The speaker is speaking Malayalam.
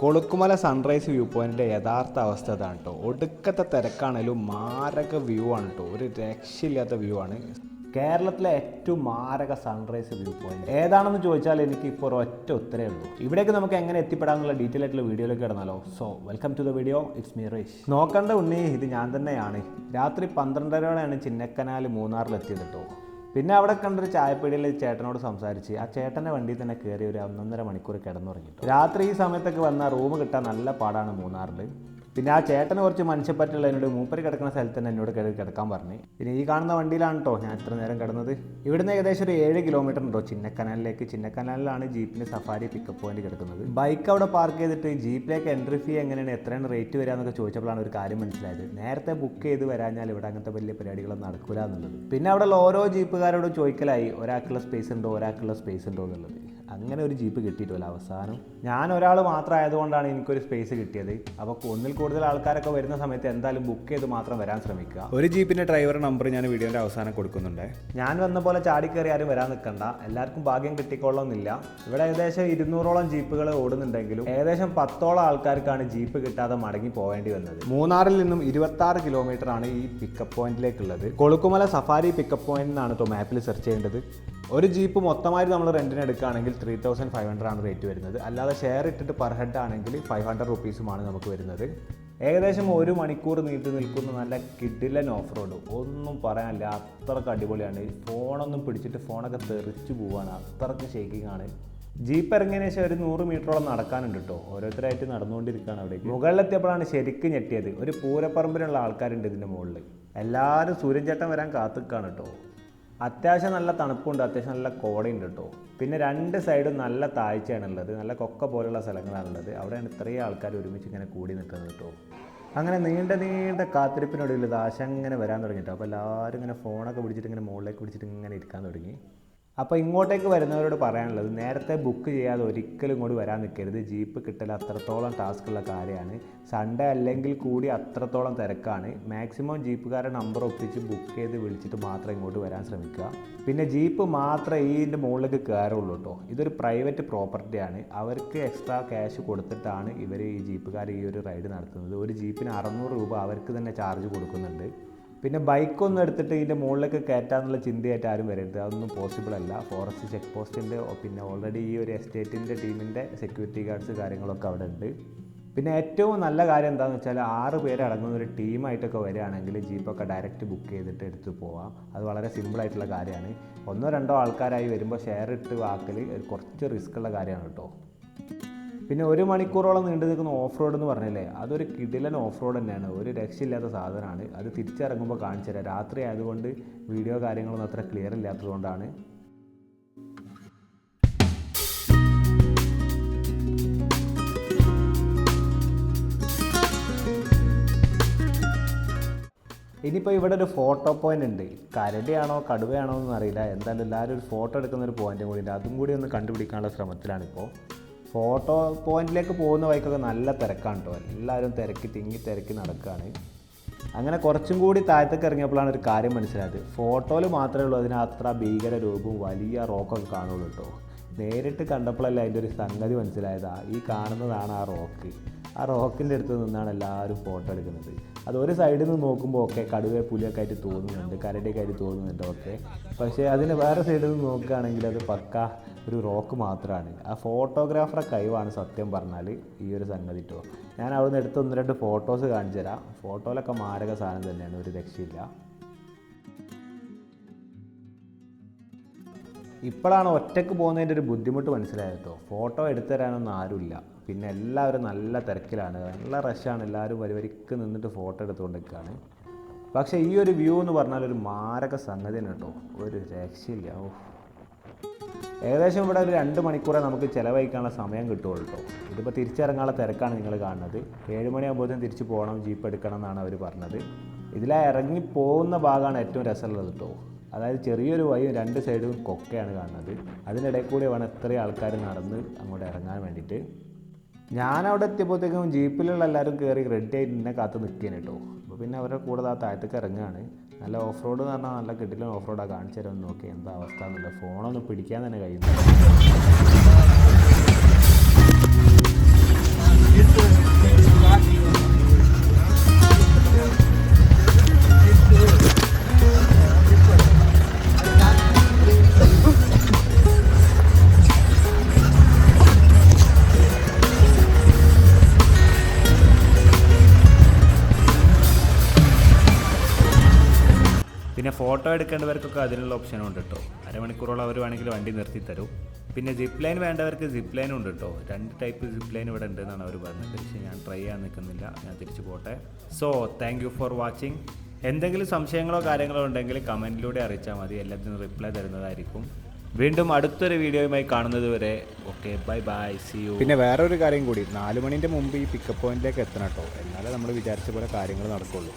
കൊളുക്കുമല സൺറൈസ് വ്യൂ പോയിന്റിന്റെ യഥാർത്ഥ അവസ്ഥ അതാണ് കേട്ടോ ഒടുക്കത്തെ തിരക്കാണേലും മാരക വ്യൂ ആണ് കേട്ടോ ഒരു രക്ഷയില്ലാത്ത വ്യൂ ആണ്. കേരളത്തിലെ ഏറ്റവും മാരക സൺറൈസ് വ്യൂ പോയിന്റ് ഏതാണെന്ന് ചോദിച്ചാൽ എനിക്ക് ഇപ്പോൾ ഒറ്റ ഉത്തരേ ഉള്ളൂ. ഇവിടേക്ക് നമുക്ക് എങ്ങനെ എത്തിപ്പെടാമെന്നുള്ള ഡീറ്റെയിൽ ആയിട്ടുള്ള വീഡിയോയിലേക്ക് കിടന്നാലോ? So welcome to the video it's me റേഷ് നോക്കേണ്ട ഉണ്ണി ഇത് ഞാൻ തന്നെയാണ്. രാത്രി പന്ത്രണ്ടരയോടെയാണ് ചിന്നക്കനാൽ മൂന്നാറിലെത്തിയത് കേട്ടോ പിന്നെ അവിടെ കണ്ടൊരു ചായപ്പീടിയിൽ ചേട്ടനോട് സംസാരിച്ച് ആ ചേട്ടന്റെ വണ്ടിയിൽ തന്നെ കയറി ഒരു ഒന്നൊന്നര മണിക്കൂർ കിടന്നുറങ്ങിട്ടു രാത്രി ഈ സമയത്തൊക്കെ വന്നാൽ റൂം കിട്ടാൻ നല്ല പാടാണ് മൂന്നാറിൽ പിന്നെ ആ ചേട്ടന് കുറച്ച് മനുഷ്യപ്പറ്റുള്ള എന്നോട് മൂപ്പര് കിടക്കുന്ന സ്ഥലത്ത് തന്നെ എന്നോട് കയറി കിടക്കാൻ പറഞ്ഞു. പിന്നെ ഈ കാണുന്ന വണ്ടിയിലാണ് കേട്ടോ ഞാൻ ഇത്ര നേരം കിടന്നത്. ഇവിടുന്ന് ഏകദേശം ഒരു ഏഴ് കിലോമീറ്റർ ഉണ്ടോ? ചിന്നക്കനാലിലേക്ക്. ചിന്നക്കനാലിലാണ് ജീപ്പിന് സഫാരി പിക്കപ്പ് പോയിന്റ് കിടക്കുന്നത്. ബൈക്ക് അവിടെ പാർക്ക് ചെയ്തിട്ട് ജീപ്പിലേക്ക് എൻട്രി ഫീ എങ്ങനെയാണ്? എത്രയാണ് റേറ്റ് വരിക എന്നൊക്കെ ചോദിച്ചപ്പോഴാണ് ഒരു കാര്യം മനസ്സിലായത്. നേരത്തെ ബുക്ക് ചെയ്ത് വരാഞ്ഞാൽ ഇവിടെ അങ്ങനത്തെ വലിയ പരിപാടികളൊന്നും നടക്കില്ല എന്നുള്ളത്. പിന്നെ അവിടെ ഓരോ ജീപ്പുകാരോടും ചോദിക്കലായി. ഒരാൾക്കുള്ള സ്പേസ് ഉണ്ടോ? ഒരാൾക്കുള്ള സ്പേസ് ഉണ്ടോ എന്നുള്ളത്. അങ്ങനെ ഒരു ജീപ്പ് കിട്ടിയിട്ടില്ല. അവസാനം ഞാൻ ഒരാൾ മാത്രമായതുകൊണ്ടാണ് എനിക്കൊരു സ്പേസ് കിട്ടിയത്. അപ്പോൾ ഒന്നിൽ കൂടുതൽ ആൾക്കാരൊക്കെ വരുന്ന സമയത്ത് എന്തായാലും ബുക്ക് ചെയ്ത് മാത്രം വരാൻ ശ്രമിക്കുക. ഒരു ജീപ്പിന്റെ ഡ്രൈവർ നമ്പർ ഞാൻ വീഡിയോന്റെ അവസാനം കൊടുക്കുന്നുണ്ട്. ഞാൻ വന്ന പോലെ ചാടിക്കയറി ആരും വരാൻ നിൽക്കണ്ട. എല്ലാവർക്കും ഭാഗ്യം കിട്ടിക്കൊള്ളണമെന്നില്ല. ഇവിടെ ഏകദേശം ഇരുന്നൂറോളം ജീപ്പുകൾ ഓടുന്നുണ്ടെങ്കിലും ഏകദേശം പത്തോളം ആൾക്കാർക്കാണ് ജീപ്പ് കിട്ടാതെ മടങ്ങി പോവേണ്ടി വന്നത്. മൂന്നാറിൽ നിന്നും ഇരുപത്തി ആറ് കിലോമീറ്റർ ആണ് ഈ പിക്കപ്പ് പോയിന്റിലേക്കുള്ളത് കൊളുക്കുമല സഫാരി പിക്കപ്പ് പോയിന്റ് എന്നാണ് ഇപ്പോൾ മാപ്പിൽ സെർച്ച് ചെയ്യേണ്ടത്. ഒരു ജീപ്പ് മൊത്തമായിട്ട് നമ്മൾ റെന്റിന് എടുക്കുകയാണെങ്കിൽ ത്രീ തൗസൻഡ് ഫൈവ് ഹൺഡ്രഡ് ആണ് റേറ്റ് വരുന്നത്. അല്ലാതെ ഷെയർ ഇട്ടിട്ട് പെർ ഹെഡ് ആണെങ്കിൽ ഫൈവ് ഹൺഡ്രഡ് റുപ്പീസുമാണ് നമുക്ക് വരുന്നത്. ഏകദേശം ഒരു മണിക്കൂർ നീണ്ടു നിൽക്കുന്ന നല്ല കിഡിലൻ ഓഫ് റോഡ് ഒന്നും പറയാനില്ല അത്രയ്ക്ക് അടിപൊളിയാണ്. ഫോണൊന്നും പിടിച്ചിട്ട് ഫോണൊക്കെ തെറിച്ചു പോവാണ്. അത്രയ്ക്ക് ഷേക്കിംഗ് ആണ്. ജീപ്പ് ഇറങ്ങിയതിന് ശേഷം ഒരു നൂറ് മീറ്ററോളം നടക്കാനുണ്ട് കേട്ടോ. ഓരോരുത്തരായിട്ട് നടന്നുകൊണ്ടിരിക്കുകയാണ് അവിടെ മുകളിലെത്തിയപ്പോഴാണ് ശരിക്കും ഞെട്ടിയത്. ഒരു പൂരപ്പറമ്പിലുള്ള ആൾക്കാരുണ്ട് ഇതിന്റെ മുകളിൽ എല്ലാവരും സൂര്യൻ ചേട്ടൻ വരാൻ കാത്തുക്കാണ് കേട്ടോ. അത്യാവശ്യം നല്ല തണുപ്പുണ്ട് അത്യാവശ്യം നല്ല കോടയുണ്ട് കേട്ടോ പിന്നെ രണ്ട് സൈഡും നല്ല താഴ്ചയാണുള്ളത് നല്ല കൊക്ക പോലുള്ള സ്ഥലങ്ങളാണുള്ളത്. അവിടെയാണ് ഇത്രയും ആൾക്കാർ ഒരുമിച്ച് ഇങ്ങനെ കൂടി നിൽക്കുന്നത് കേട്ടോ അങ്ങനെ നീണ്ട നീണ്ട കാത്തിരിപ്പിനൊടുവിൽ ദാശ ഇങ്ങനെ വരാൻ തുടങ്ങിയിട്ടോ അപ്പോൾ എല്ലാവരും ഇങ്ങനെ ഫോണൊക്കെ പിടിച്ചിട്ട് ഇങ്ങനെ മുകളിലേക്ക് പിടിച്ചിട്ട് ഇങ്ങനെ ഇരിക്കാൻ തുടങ്ങി. അപ്പോൾ ഇങ്ങോട്ടേക്ക് വരുന്നവരോട് പറയാനുള്ളത് നേരത്തെ ബുക്ക് ചെയ്യാതെ ഒരിക്കലും ഇങ്ങോട്ട് വരാൻ നിൽക്കരുത്. ജീപ്പ് കിട്ടൽ അത്രത്തോളം ടാസ്ക്കുള്ള കാര്യമാണ്. സൺഡേ അല്ലെങ്കിൽ കൂടി അത്രത്തോളം തിരക്കാണ്. മാക്സിമം ജീപ്പുകാരുടെ നമ്പർ ഒപ്പിച്ച് ബുക്ക് ചെയ്ത് വിളിച്ചിട്ട് മാത്രം ഇങ്ങോട്ട് വരാൻ ശ്രമിക്കുക. പിന്നെ ജീപ്പ് മാത്രമേ ഇതിന്റെ മുകളിലേക്ക് കയറുള്ളൂ കേട്ടോ ഇതൊരു പ്രൈവറ്റ് പ്രോപ്പർട്ടിയാണ് അവർക്ക് എക്സ്ട്രാ ക്യാഷ് കൊടുത്തിട്ടാണ് ഇവർ ഈ ജീപ്പുകാർ ഈ ഒരു റൈഡ് നടത്തുന്നത്. ഒരു ജീപ്പിന് അറുന്നൂറ് രൂപ അവർക്ക് തന്നെ ചാർജ് കൊടുക്കുന്നുണ്ട്. പിന്നെ ബൈക്കൊന്നും എടുത്തിട്ട് ഇതിന്റെ മുകളിലേക്ക് കയറ്റാന്നുള്ള ചിന്തയായിട്ട് ആരും വരരുത്. അതൊന്നും പോസിബിൾ അല്ല. ഫോറസ്റ്റ് ചെക്ക് പോസ്റ്റിന്റെ പിന്നെ ഓൾറെഡി ഈ ഒരു എസ്റ്റേറ്റിന്റെ ടീമിന്റെ സെക്യൂരിറ്റി ഗാർഡ്സ് കാര്യങ്ങളൊക്കെ അവിടെ ഉണ്ട്. പിന്നെ ഏറ്റവും നല്ല കാര്യം എന്താണെന്ന് വെച്ചാൽ ആറ് പേര് അടങ്ങുന്ന ഒരു ടീമായിട്ടൊക്കെ വരികയാണെങ്കിൽ ജീപ്പൊക്കെ ഡയറക്റ്റ് ബുക്ക് ചെയ്തിട്ട് എടുത്ത് പോവാം. അത് വളരെ സിമ്പിളായിട്ടുള്ള കാര്യമാണ്. ഒന്നോ രണ്ടോ ആൾക്കാരായി വരുമ്പോൾ ഷെയർ ഇട്ട് വാക്കൽ കുറച്ച് റിസ്ക് ഉള്ള കാര്യമാണ് കേട്ടോ. പിന്നെ ഒരു മണിക്കൂറോളം നീണ്ടു നിൽക്കുന്ന ഓഫ് റോഡ് എന്ന് പറഞ്ഞില്ലേ അതൊരു കിടിലൻ ഓഫ് റോഡ് തന്നെയാണ്. ഒരു രക്ഷയില്ലാത്ത സാധനമാണ്. അത് തിരിച്ചിറങ്ങുമ്പോൾ കാണിച്ചു തരാം. രാത്രി ആയതുകൊണ്ട് വീഡിയോ കാര്യങ്ങളൊന്നും അത്ര ക്ലിയർ ഇല്ലാത്തതുകൊണ്ടാണ്. ഇനിയിപ്പോൾ ഇവിടെ ഒരു ഫോട്ടോ പോയിന്റ് ഉണ്ട്. കരടിയാണോ കടുവയാണോ എന്നറിയില്ല എന്തായാലും എല്ലാവരും ഒരു ഫോട്ടോ എടുക്കുന്ന ഒരു പോയിന്റും കൂടി ഉണ്ട്. അതും കൂടി ഒന്ന് കണ്ടുപിടിക്കാനുള്ള ശ്രമത്തിലാണിപ്പോൾ ഫോട്ടോ പോയിന്റിലേക്ക് പോകുന്ന വഴിക്കൊക്കെ നല്ല തിരക്കാണ് കേട്ടോ എല്ലാവരും തിരക്കി തിങ്ങി തിരക്കി നടക്കുകയാണ് അങ്ങനെ കുറച്ചും കൂടി താഴത്തേക്ക് ഇറങ്ങിയപ്പോഴാണ് ഒരു കാര്യം മനസ്സിലായത്. ഫോട്ടോയിൽ മാത്രമേ ഉള്ളൂ അതിന് അത്ര ഭീകര രൂപവും വലിയ റോക്കൊക്കെ കാണുള്ളൂ കേട്ടോ നേരിട്ട് കണ്ടപ്പോഴല്ല അതിന്റെ ഒരു സംഗതി മനസ്സിലായതാ? ഈ കാണുന്നതാണ് ആ റോക്ക്. ആ റോക്കിന്റെ അടുത്ത് നിന്നാണ് എല്ലാവരും ഫോട്ടോ എടുക്കുന്നത്. അത് ഒരു സൈഡിൽ നിന്ന് നോക്കുമ്പോൾ ഒക്കെ കടുവേ പുലിയൊക്കെ ആയിട്ട് തോന്നുന്നുണ്ട് കരടിയൊക്കെ ആയിട്ട് തോന്നുന്നുണ്ട് ഓക്കെ പക്ഷേ അതിന് വേറെ സൈഡിൽ നിന്ന് നോക്കുകയാണെങ്കിൽ അത് പക്ക ഒരു റോക്ക് മാത്രമാണ് ആ ഫോട്ടോഗ്രാഫറെ കഴിവാണ് സത്യം പറഞ്ഞാൽ ഈ ഒരു സംഗതി കേട്ടോ ഞാൻ അവിടുന്ന് എടുത്ത് ഒന്ന് രണ്ട് ഫോട്ടോസ് കാണിച്ചു തരാം ഫോട്ടോയിലൊക്കെ മാരക സാധനം തന്നെയാണ് ഒരു രക്ഷയില്ല. ഇപ്പോഴാണ് ഒറ്റയ്ക്ക് പോകുന്നതിന്റെ ഒരു ബുദ്ധിമുട്ട് മനസ്സിലായത് കേട്ടോ. ഫോട്ടോ എടുത്തു തരാനൊന്നും ആരുമില്ല. പിന്നെ എല്ലാവരും നല്ല തിരക്കിലാണ്. നല്ല റഷാണ് എല്ലാവരും വരിവരിക്ക് നിന്നിട്ട് ഫോട്ടോ എടുത്തുകൊണ്ടിരിക്കുകയാണ് പക്ഷേ ഈ ഒരു വ്യൂ എന്ന് പറഞ്ഞാൽ ഒരു മാരക സംഗതി തന്നെ കേട്ടോ. ഒരു രക്ഷയില്ല ഓ ഏകദേശം ഇവിടെ ഒരു രണ്ട് മണിക്കൂറേ നമുക്ക് ചിലവഴിക്കാനുള്ള സമയം കിട്ടുള്ളൂ കേട്ടോ. ഇതിപ്പോൾ തിരിച്ചിറങ്ങാനുള്ള തിരക്കാണ് നിങ്ങൾ കാണുന്നത്. ഏഴ് മണിയാകുമ്പോഴത്തേക്കും തിരിച്ച് പോകണം ജീപ്പ് എടുക്കണം എന്നാണ് അവർ പറഞ്ഞത്. ഇതിലെ ഇറങ്ങി പോകുന്ന ഭാഗമാണ് ഏറ്റവും രസമുള്ളത് കേട്ടോ. അതായത് ചെറിയൊരു വഴിയും രണ്ട് സൈഡും കൊക്കയാണ് കാണുന്നത്. അതിനിടയിൽ കൂടി വേണം ഇത്രയും ആൾക്കാർ നടന്ന് അങ്ങോട്ട് ഇറങ്ങാൻ വേണ്ടിയിട്ട്. ഞാൻ അവിടെ എത്തിയപ്പോഴത്തേക്കും ജീപ്പിലുള്ള എല്ലാവരും കയറി റെഡി ആയിട്ട് എന്നെ കാത്ത് നിൽക്കുകയാണ് കേട്ടോ അപ്പോൾ പിന്നെ അവരുടെ കൂടെ ആ താഴത്തേക്ക് ഇറങ്ങുകയാണ് നല്ല ഓഫ് റോഡ് എന്ന് പറഞ്ഞാൽ നല്ല കിട്ടില്ല ഓഫ് റോഡാണ് കാണിച്ചു തരാമെന്ന് നോക്കി എന്താ അവസ്ഥ എന്നുള്ളത്. ഫോണൊന്നും പിടിക്കാൻ തന്നെ കഴിയുന്നു ഫോട്ടോ എടുക്കേണ്ടവർക്കൊക്കെ അതിനുള്ള ഓപ്ഷനും ഉണ്ട് കേട്ടോ അരമണിക്കൂറോളം അവർ വേണമെങ്കിൽ വണ്ടി നിർത്തി തരും പിന്നെ സിപ്പ് ലൈൻ വേണ്ടവർക്ക് സിപ്പ് ലൈനും ഉണ്ട് കേട്ടോ രണ്ട് ടൈപ്പ് സിപ്പ് ലൈൻ ഇവിടെ ഉണ്ട് എന്നാണ് അവർ പറഞ്ഞത്. പക്ഷേ ഞാൻ ട്രൈ ചെയ്യാൻ നിൽക്കുന്നില്ല. ഞാൻ തിരിച്ചു പോട്ടെ. So thank you for watching എന്തെങ്കിലും സംശയങ്ങളോ കാര്യങ്ങളോ ഉണ്ടെങ്കിൽ കമന്റിലൂടെ അറിയിച്ചാൽ മതി. എല്ലാത്തിനും റിപ്ലൈ തരുന്നതായിരിക്കും. വീണ്ടും അടുത്തൊരു വീഡിയോയുമായി കാണുന്നത് വരെ. Okay bye bye see you പിന്നെ വേറെ ഒരു കാര്യം കൂടി. നാല് മണിന്റെ മുമ്പ് ഈ പിക്കപ്പ് പോയിന്റിലേക്ക് എത്തണം കേട്ടോ എന്നാലേ നമ്മൾ വിചാരിച്ച പോലെ കാര്യങ്ങൾ നടക്കുള്ളൂ.